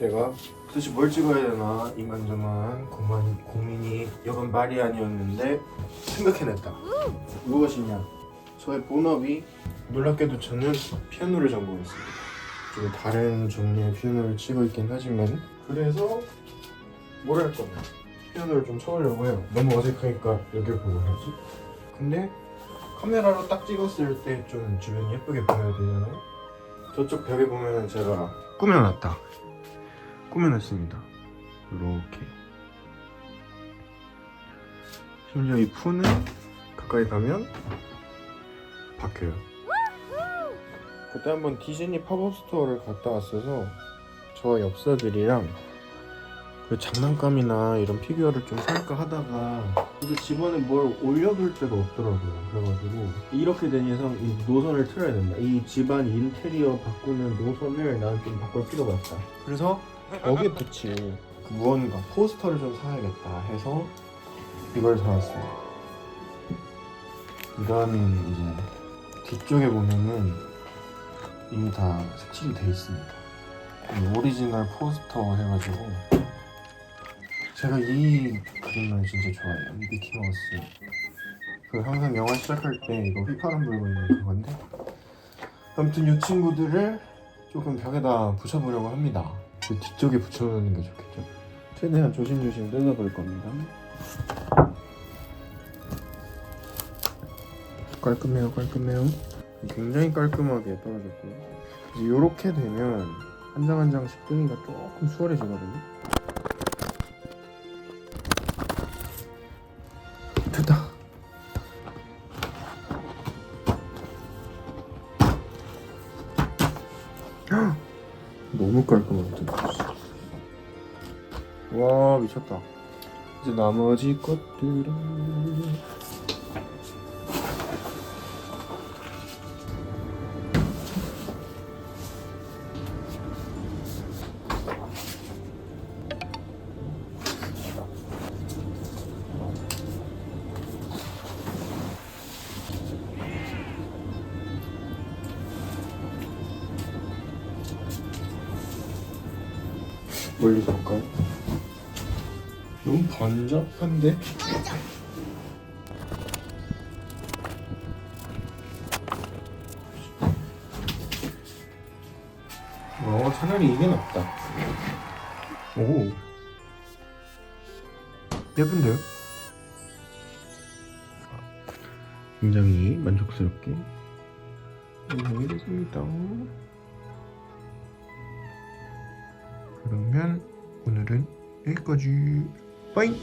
제가. 도대체 뭘 찍어야 되나? 이만저만 고민, 고민이 여간 말이 아니었는데 생각해냈다. 무엇이냐? 저의 본업이 놀랍게도 저는 피아노를 전공했습니다. 좀 다른 종류의 피아노를 치고 있긴 하지만 그래서 뭘 할 거냐? 피아노를 좀 쳐보려고 해요. 너무 어색하니까 여길 보고 해야지. 근데 카메라로 딱 찍었을 때 좀 주변이 예쁘게 보여야 되잖아요. 저쪽 벽에 보면은 제가 꾸며놨다 꾸며놨습니다. 이렇게. 심지어 이 푸는 가까이 가면 박혀요. 그때 한번 디즈니 팝업 스토어를 갔다 왔어서 저 엽서들이랑 그 장난감이나 이런 피규어를 좀 살까 하다가 근데 집안에 뭘 올려둘 데가 없더라고요. 그래가지고 이렇게 된 이상 이 노선을 틀어야 된다. 이 집안 인테리어 바꾸는 노선을 나는 좀 바꿀 필요가 있다. 그래서 여기에 붙일 그 무언가 포스터를 좀 사야겠다 해서 이걸 사왔어요 이런 이제 뒤쪽에 보면은 이미 다 색칠이 돼 있습니다 이 오리지널 포스터 해가지고 제가 이 그림을 진짜 좋아해요. 이 미키마우스. 그 항상 영화 시작할 때 이거 휘파람 불고 있는 그건데. 아무튼 이 친구들을 조금 벽에다 붙여보려고 합니다. 그 뒤쪽에 붙여놓는 게 좋겠죠. 최대한 조심조심 뜯어볼 겁니다. 깔끔해요, 깔끔해요. 굉장히 깔끔하게 떨어졌고요. 이제 이렇게 되면 한 장 한 장씩 뜨기가 조금 수월해지거든요. 됐다. 헉! 너무 됐어. 와 미쳤다. 이제 나머지 것들은 멀리서 볼까요? 너무 번잡한데? 어, 차라리 이게 낫다. 오. 예쁜데요? 굉장히 만족스럽게 완성이 됐습니다. 그러면 오늘은 여기까지. 빠잉!